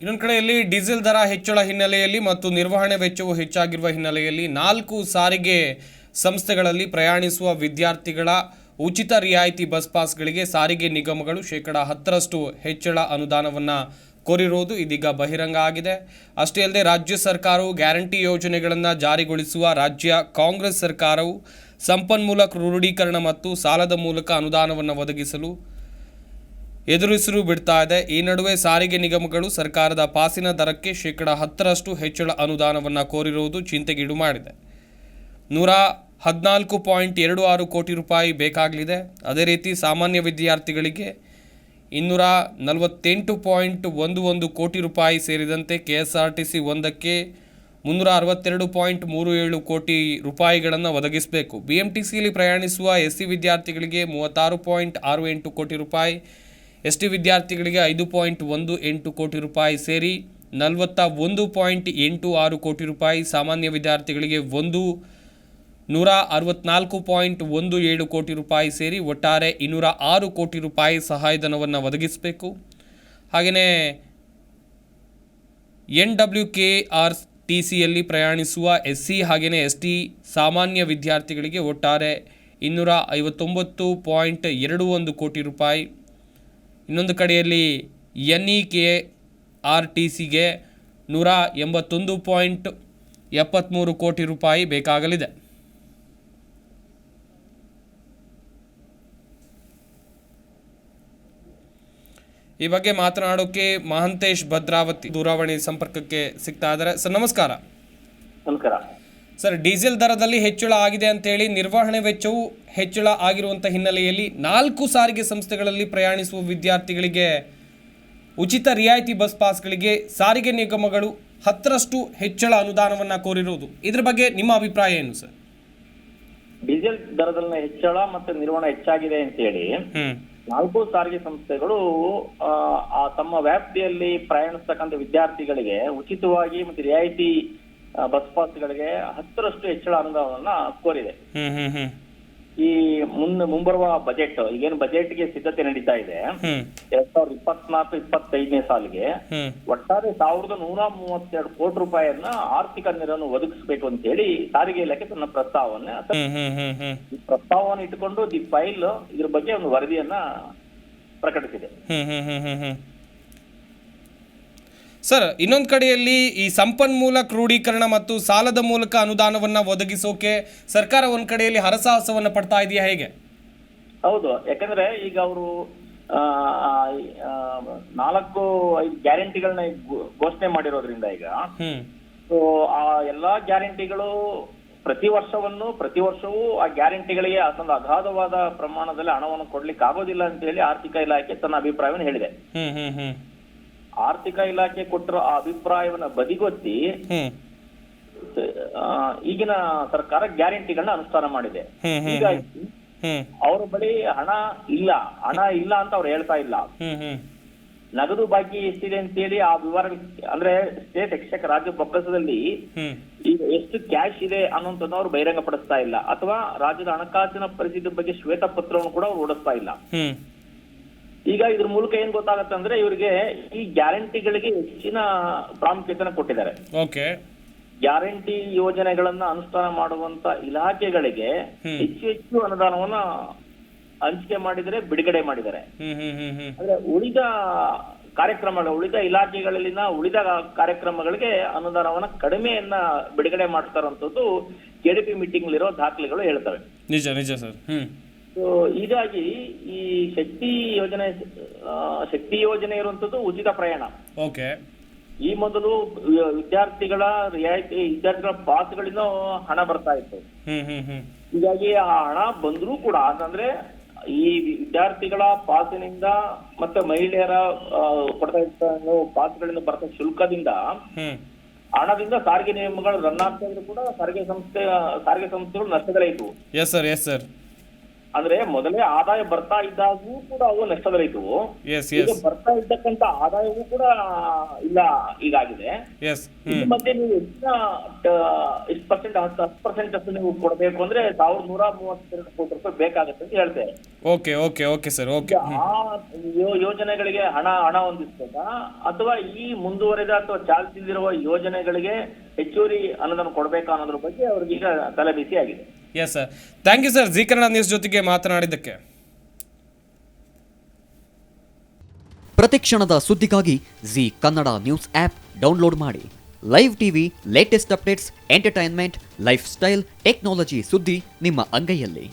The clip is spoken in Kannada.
ಇನ್ನೊಂದು ಕಡೆಯಲ್ಲಿ ಡೀಸೆಲ್ ದರ ಹೆಚ್ಚಳ ಹಿನ್ನೆಲೆಯಲ್ಲಿ ಮತ್ತು ನಿರ್ವಹಣೆ ವೆಚ್ಚವು ಹೆಚ್ಚಾಗಿರುವ ಹಿನ್ನೆಲೆಯಲ್ಲಿ ನಾಲ್ಕು ಸಾರಿಗೆ ಸಂಸ್ಥೆಗಳಲ್ಲಿ ಪ್ರಯಾಣಿಸುವ ವಿದ್ಯಾರ್ಥಿಗಳ ಉಚಿತ ರಿಯಾಯಿತಿ ಬಸ್ ಪಾಸ್ಗಳಿಗೆ ಸಾರಿಗೆ ನಿಗಮಗಳು ಶೇಕಡ ಹತ್ತರಷ್ಟು ಹೆಚ್ಚಳ ಅನುದಾನವನ್ನು ಕೋರಿರುವುದು ಇದೀಗ ಬಹಿರಂಗ ಆಗಿದೆ. ಅಷ್ಟೇ ಅಲ್ಲದೆ ರಾಜ್ಯ ಸರ್ಕಾರವು ಗ್ಯಾರಂಟಿ ಯೋಜನೆಗಳನ್ನು ಜಾರಿಗೊಳಿಸುವ ರಾಜ್ಯ ಕಾಂಗ್ರೆಸ್ ಸರ್ಕಾರವು ಸಂಪನ್ಮೂಲ ಕ್ರೋಢೀಕರಣ ಮತ್ತು ಸಾಲದ ಮೂಲಕ ಅನುದಾನವನ್ನು ಒದಗಿಸಲು ಎದುರಿಸಲು ಬಿಡ್ತಾ ಇದೆ. ಈ ನಡುವೆ ಸಾರಿಗೆ ನಿಗಮಗಳು ಸರ್ಕಾರದ ಪಾಸಿನ ದರಕ್ಕೆ ಶೇಕಡ ಹತ್ತರಷ್ಟು ಹೆಚ್ಚಳ ಅನುದಾನವನ್ನು ಕೋರಿರುವುದು ಚಿಂತೆಗೀಡು ಮಾಡಿದೆ. ನೂರ ಹದಿನಾಲ್ಕು ಪಾಯಿಂಟ್ ಎರಡು ಆರು ಕೋಟಿ ರೂಪಾಯಿ ಬೇಕಾಗಲಿದೆ. ಅದೇ ರೀತಿ ಸಾಮಾನ್ಯ ವಿದ್ಯಾರ್ಥಿಗಳಿಗೆ ಇನ್ನೂರ ನಲವತ್ತೆಂಟು ಪಾಯಿಂಟ್ ಒಂದು ಒಂದು ಕೋಟಿ ರೂಪಾಯಿ ಸೇರಿದಂತೆ K S R T C ಒಂದಕ್ಕೆ ಮುನ್ನೂರ ಅರವತ್ತೆರಡು ಪಾಯಿಂಟ್ ಮೂರು ಏಳು ಕೋಟಿ ರೂಪಾಯಿಗಳನ್ನು ಒದಗಿಸಬೇಕು. ಬಿ ಎಂ ಟಿ ಸಿಯಲ್ಲಿ ಪ್ರಯಾಣಿಸುವ ಎಸ್ ಸಿ ವಿದ್ಯಾರ್ಥಿಗಳಿಗೆ ಮೂವತ್ತಾರು ಪಾಯಿಂಟ್ ಆರು ಎಂಟು ಕೋಟಿ ರೂಪಾಯಿ ಎಸ್ ಟಿ ವಿದ್ಯಾರ್ಥಿಗಳಿಗೆ ಐದು ಪಾಯಿಂಟ್ ಒಂದು ಎಂಟು ಕೋಟಿ ರೂಪಾಯಿ ಸೇರಿ ನಲವತ್ತ ಒಂದು ಪಾಯಿಂಟ್ ಎಂಟು ಆರು ಕೋಟಿ ರೂಪಾಯಿ, ಸಾಮಾನ್ಯ ವಿದ್ಯಾರ್ಥಿಗಳಿಗೆ ಒಂದು ನೂರ ಅರವತ್ನಾಲ್ಕು ಪಾಯಿಂಟ್ ಒಂದು ಏಳು ಕೋಟಿ ರೂಪಾಯಿ ಸೇರಿ ಒಟ್ಟಾರೆ ಇನ್ನೂರ ಆರು ಕೋಟಿ ರೂಪಾಯಿ ಸಹಾಯಧನವನ್ನು ಒದಗಿಸಬೇಕು. ಹಾಗೆಯೇ N W K R T ಸಿಯಲ್ಲಿ ಪ್ರಯಾಣಿಸುವ ಎಸ್ ಸಿ ಹಾಗೆಯೇ ಎಸ್ ಟಿ ಸಾಮಾನ್ಯ ವಿದ್ಯಾರ್ಥಿಗಳಿಗೆ ಒಟ್ಟಾರೆ ಇನ್ನೂರ ಐವತ್ತೊಂಬತ್ತು ಪಾಯಿಂಟ್ ಎರಡು ಒಂದು ಕೋಟಿ ರೂಪಾಯಿ ಇನ್ನೊಂದು ಕಡೆಯಲ್ಲಿ N E K R T ಸಿಗೆ ನೂರ ಎಂಬತ್ತೊಂದು ಪಾಯಿಂಟ್ ಎಪ್ಪತ್ತ್ಮೂರು ಕೋಟಿ ರೂಪಾಯಿ ಬೇಕಾಗಲಿದೆ. ಈ ಬಗ್ಗೆ ಮಾತನಾಡೋಕೆ ಮಹಂತೇಶ್ ಭದ್ರಾವತಿ ದೂರವಾಣಿ ಸಂಪರ್ಕಕ್ಕೆ ಸಿಗ್ತಾ ಇದ್ದಾರೆ. ಸರ್, ನಮಸ್ಕಾರ. ನಮಸ್ಕಾರ. ಸರ್ ಡೀಸೆಲ್ ದರದಲ್ಲಿ ಹೆಚ್ಚಳ ಆಗಿದೆ ಅಂತೇಳಿ ನಿರ್ವಹಣೆ ವೆಚ್ಚವು ಹೆಚ್ಚಳ ಆಗಿರುವಂಥ ಹಿನ್ನೆಲೆಯಲ್ಲಿ ನಾಲ್ಕು ಸಾರಿಗೆ ಸಂಸ್ಥೆಗಳಲ್ಲಿ ಪ್ರಯಾಣಿಸುವ ವಿದ್ಯಾರ್ಥಿಗಳಿಗೆ ಉಚಿತ ರಿಯಾಯಿತಿ ಬಸ್ ಪಾಸ್ಗಳಿಗೆ ಸಾರಿಗೆ ನಿಗಮಗಳು ಹತ್ತರಷ್ಟು ಹೆಚ್ಚಳ ಅನುದಾನವನ್ನು ಕೋರಿರುವುದು. ಇದ್ರ ಬಗ್ಗೆ ನಿಮ್ಮ ಅಭಿಪ್ರಾಯ ಏನು ಸರ್? ಡೀಸೆಲ್ ದರದಲ್ಲಿನ ಹೆಚ್ಚಳ ಮತ್ತು ನಿರ್ವಹಣೆ ಹೆಚ್ಚಾಗಿದೆ ಅಂತ ಹೇಳಿ ನಾಲ್ಕು ಸಾರಿಗೆ ಸಂಸ್ಥೆಗಳು ತಮ್ಮ ವ್ಯಾಪ್ತಿಯಲ್ಲಿ ಪ್ರಯಾಣಿಸ್ತಕ್ಕಂಥ ವಿದ್ಯಾರ್ಥಿಗಳಿಗೆ ಉಚಿತವಾಗಿ ಮತ್ತೆ ರಿಯಾಯಿತಿ ಬಸ್ ಪಾಸ್ಗಳಿಗೆ ಹತ್ತರಷ್ಟು ಹೆಚ್ಚಳ ಅನುದಾನವನ್ನ ಕೋರಿದೆ. ಈ ಮುಂದ ಮುಂಬರುವ ಬಜೆಟ್ ಈಗೇನು ಬಜೆಟ್ಗೆ ಸಿದ್ಧತೆ ನಡೀತಾ ಇದೆ. ಎರಡ್ ಸಾವಿರದ ಇಪ್ಪತ್ನಾಲ್ಕು ಇಪ್ಪತ್ತೈದನೇ ಸಾಲಿಗೆ ಒಟ್ಟಾರೆ ಸಾವಿರದ ನೂರ ಮೂವತ್ತೆರಡು ಕೋಟಿ ರೂಪಾಯಿಯನ್ನ ಆರ್ಥಿಕ ನೆರವನ್ನು ಒದಗಿಸಬೇಕು ಅಂತ ಹೇಳಿ ಸಾರಿಗೆ ಇಲಾಖೆ ತನ್ನ ಪ್ರಸ್ತಾವನೆ ಈ ಪ್ರಸ್ತಾವವನ್ನು ಇಟ್ಟುಕೊಂಡು ದಿ ಫೈಲ್ ಇದ್ರ ಬಗ್ಗೆ ಒಂದು ವರದಿಯನ್ನ ಪ್ರಕಟಿಸಿದೆ. ಸರ್ ಇನ್ನೊಂದು ಕಡೆಯಲ್ಲಿ ಈ ಸಂಪನ್ಮೂಲ ಕ್ರೋಢೀಕರಣ ಮತ್ತು ಸಾಲದ ಮೂಲಕ ಅನುದಾನವನ್ನ ಒದಗಿಸೋಕೆ ಸರ್ಕಾರ ಒಂದು ಕಡೆಯಲ್ಲಿ ಹರಸಾಹಸವನ್ನ ಪಡ್ತಾ ಇದೆಯಾ ಹೇಗೆ? ಹೌದು ಯಾಕಂದ್ರೆ ಈಗ ಅವರು ನಾಲ್ಕು ಐದು ಗ್ಯಾರಂಟಿಗಳನ್ನ ಘೋಷಣೆ ಮಾಡಿರೋದ್ರಿಂದ ಈಗ ಸೊ ಆ ಎಲ್ಲಾ ಗ್ಯಾರಂಟಿಗಳು ಪ್ರತಿ ವರ್ಷವನ್ನು ಪ್ರತಿ ವರ್ಷವೂ ಆ ಗ್ಯಾರಂಟಿಗಳಿಗೆ ಅಷ್ಟೊಂದು ಅಗಾಧವಾದ ಪ್ರಮಾಣದಲ್ಲಿ ಹಣವನ್ನು ಕೊಡ್ಲಿಕ್ಕೆ ಆಗೋದಿಲ್ಲ ಅಂತ ಹೇಳಿ ಆರ್ಥಿಕ ಇಲಾಖೆ ತನ್ನ ಅಭಿಪ್ರಾಯವನ್ನು ಹೇಳಿದೆ. ಆರ್ಥಿಕ ಇಲಾಖೆ ಕೊಟ್ಟಿರೋ ಆ ಅಭಿಪ್ರಾಯವನ್ನ ಬದಿಗೊತ್ತಿ ಈಗಿನ ಸರ್ಕಾರ ಗ್ಯಾರಂಟಿಗಳನ್ನ ಅನುಷ್ಠಾನ ಮಾಡಿದೆ. ಹೀಗಾಗಿ ಅವ್ರ ಬಳಿ ಹಣ ಇಲ್ಲ. ಹಣ ಇಲ್ಲ ಅಂತ ಅವ್ರು ಹೇಳ್ತಾ ಇಲ್ಲ. ನಗದು ಬಾಕಿ ಎಷ್ಟಿದೆ ಅಂತೇಳಿ ಆ ವಿವರ ಅಂದ್ರೆ ಸ್ಟೇಟ್ ಎಕ್ಸ್ಚೆಕ್ ರಾಜ್ಯ ಬೊಕ್ಕಸದಲ್ಲಿ ಈಗ ಎಷ್ಟು ಕ್ಯಾಶ್ ಇದೆ ಅನ್ನೋದನ್ನ ಅವ್ರು ಬಹಿರಂಗ ಪಡಿಸ್ತಾ ಇಲ್ಲ. ಅಥವಾ ರಾಜ್ಯದ ಹಣಕಾಸಿನ ಪರಿಸ್ಥಿತಿ ಬಗ್ಗೆ ಶ್ವೇತ ಪತ್ರವನ್ನು ಕೂಡ ಅವ್ರು ಓಡಿಸ್ತಾ ಇಲ್ಲ. ಈಗ ಇದ್ರ ಮೂಲಕ ಏನ್ ಗೊತ್ತಾಗತ್ತೆ ಅಂದ್ರೆ ಇವರಿಗೆ ಈ ಗ್ಯಾರಂಟಿಗಳಿಗೆ ಹೆಚ್ಚಿನ ಪ್ರಾಮುಖ್ಯತೆನ ಕೊಟ್ಟಿದ್ದಾರೆ. ಓಕೆ. ಗ್ಯಾರಂಟಿ ಯೋಜನೆಗಳನ್ನ ಅನುಷ್ಠಾನ ಮಾಡುವಂತ ಇಲಾಖೆಗಳಿಗೆ ಹೆಚ್ಚು ಹೆಚ್ಚು ಅನುದಾನವನ್ನ ಹಂಚಿಕೆ ಮಾಡಿದರೆ ಬಿಡುಗಡೆ ಮಾಡಿದ್ದಾರೆ. ಅಂದ್ರೆ ಉಳಿದ ಕಾರ್ಯಕ್ರಮಗಳು ಉಳಿದ ಇಲಾಖೆಗಳಲ್ಲಿನ ಉಳಿದ ಕಾರ್ಯಕ್ರಮಗಳಿಗೆ ಅನುದಾನವನ್ನ ಕಡಿಮೆಯನ್ನ ಬಿಡುಗಡೆ ಮಾಡ್ತಾರಂತದ್ದು ಕೆಡಿಪಿ ಮೀಟಿಂಗ್ ಇರೋ ದಾಖಲೆಗಳು ಹೇಳ್ತವೆ. ನಿಜ ನಿಜ ಸರ್. ಸೊ ಹೀಗಾಗಿ ಈ ಶಕ್ತಿ ಯೋಜನೆ ಶಕ್ತಿ ಯೋಜನೆ ಇರುವಂತದ್ದು ಉಚಿತ ಪ್ರಯಾಣ. ಓಕೆ. ಈ ಮೊದಲು ವಿದ್ಯಾರ್ಥಿಗಳ ರಿಯಾಯಿತಿ ವಿದ್ಯಾರ್ಥಿಗಳ ಪಾಸ್ಗಳಿಂದ ಹಣ ಬರ್ತಾ ಇತ್ತು. ಹೀಗಾಗಿ ಆ ಹಣ ಬಂದ್ರೂ ಕೂಡ ಅಂತಂದ್ರೆ ಈ ವಿದ್ಯಾರ್ಥಿಗಳ ಪಾಸಿನಿಂದ ಮತ್ತೆ ಮಹಿಳೆಯರ ಕೊಡ್ತಾ ಇದ್ದ ಪಾಸ್ಗಳಿಂದ ಬರ್ತಾ ಶುಲ್ಕದಿಂದ ಹಣದಿಂದ ಸಾರಿಗೆ ನಿಯಮಗಳು ರನ್ ಆಗ್ತಾ ಇದ್ರು ಕೂಡ ಸಾರಿಗೆ ಸಂಸ್ಥೆ ಸಾರಿಗೆ ಸಂಸ್ಥೆಗಳು ಇದ್ವು. ಎಸ್ ಸರ್ ಎಸ್ ಸರ್ ಅಂದ್ರೆ ಮೊದಲೇ ಆದಾಯ ಬರ್ತಾ ಇದ್ದಾಗೂ ಕೂಡ ಅವು ನಷ್ಟದಲ್ಲಿದ್ದವು ಇದ್ದವು. ಬರ್ತಾ ಇದ್ದಕ್ಕಂತ ಆದಾಯವೂ ಕೂಡ ಇಲ್ಲ ಈಗಾಗಿದೆ. ಮಧ್ಯೆ ನೀವು ಹೆಚ್ಚಿನ ಇಷ್ಟು ಪರ್ಸೆಂಟ್ ಹತ್ತು ಹತ್ತು ಪರ್ಸೆಂಟ್ ಅಷ್ಟು ನೀವು ಕೊಡಬೇಕು ಅಂದ್ರೆ ಸಾವಿರದ ನೂರ ಮೂವತ್ತೆರಡು ಕೋಟಿ ರೂಪಾಯಿ ಬೇಕಾಗುತ್ತೆ ಅಂತ ಹೇಳ್ತೇವೆ. Okay okay okay sir okay ಆ ಯೋಜನೆಗಳಿಗೆ ಹಣ ಹಣ ಹೊಂದಿಸ್ಬೇಕಾ ಅಥವಾ ಈ ಮುಂದುವರೆದ ಅಥವಾ ಚಾಲ್ತಿಯಲ್ಲಿರುವ ಯೋಜನೆಗಳಿಗೆ ಹೆಚ್ಚುವರಿ ಅನುದಾನ ಕೊಡಬೇಕಾ ಅನ್ನೋದ್ರ ಬಗ್ಗೆ ಅವ್ರಿಗೆ ಈಗ ತಲೆಬಿಸಿ ಆಗಿದೆ yes sir thank you sir Zee Kannada news ಜೊತೆಗೆ ಮಾತನಾಡಿದ್ದಕ್ಕೆ. ಪ್ರತಿಕ್ಷಣದ ಸುದ್ದಿಗಾಗಿ Zee Kannada news app download ಮಾಡಿ. Live TV latest updates entertainment life style technology ಸುದ್ದಿ ನಿಮ್ಮ ಅಂಗೈಯಲ್ಲಿ.